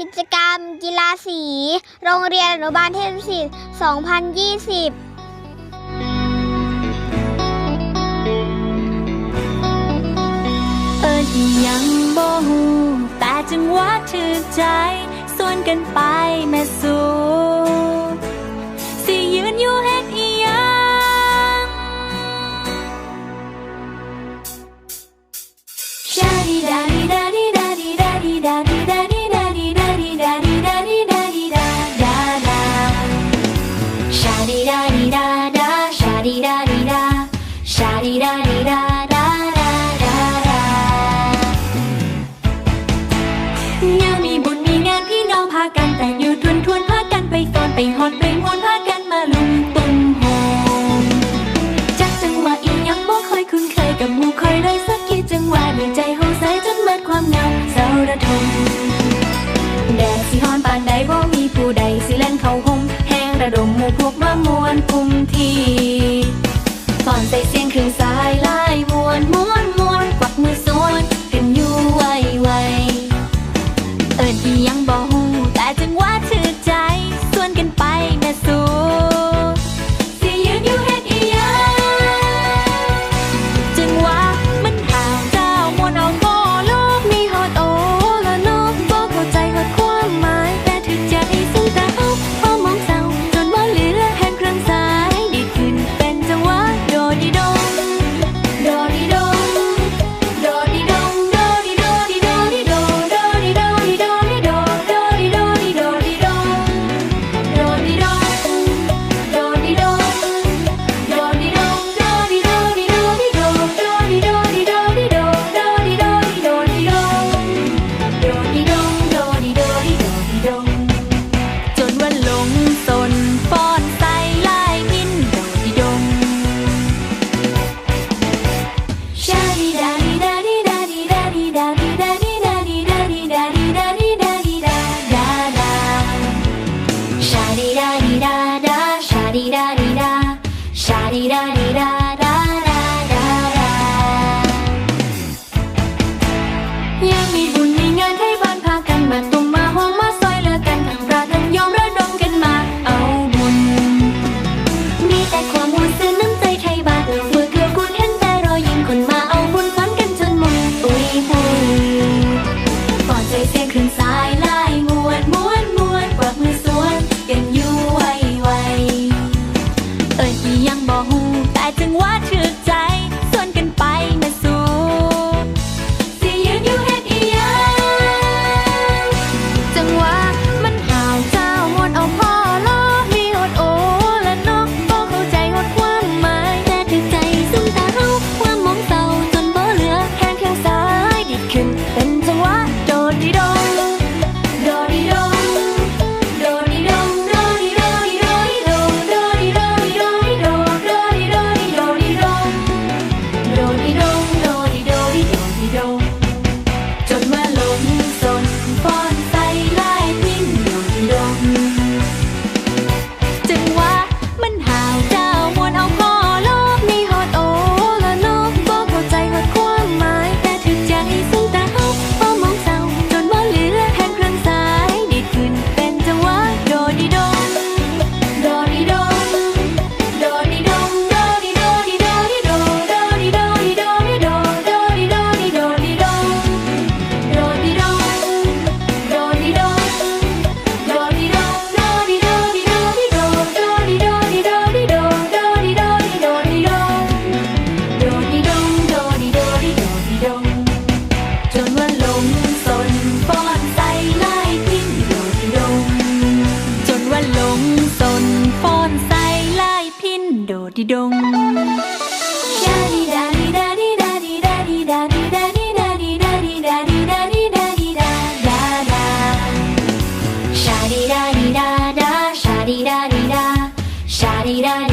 กิจกรรม กีฬาสี โรงเรียนอนุบาลเทพศิษย์2020เอิญอีหยังบ่ฮู้แต่จังหวะถือใจส่วนกันไปแม่สู่สิยืนอยู่เฮ็ดอีหยังชาดีดา mirar เมื่พวกมามวนกลุ่มทีก่อนใส่เสียงเครื่งสายลายมวนมวนมวน ดิดงดาดีดาดีดาดีดาดีดาดีดาดีดาดีดาดีดาาดีดาาดีดาาดาดีาดีดาาดีดาดีดาาดีดา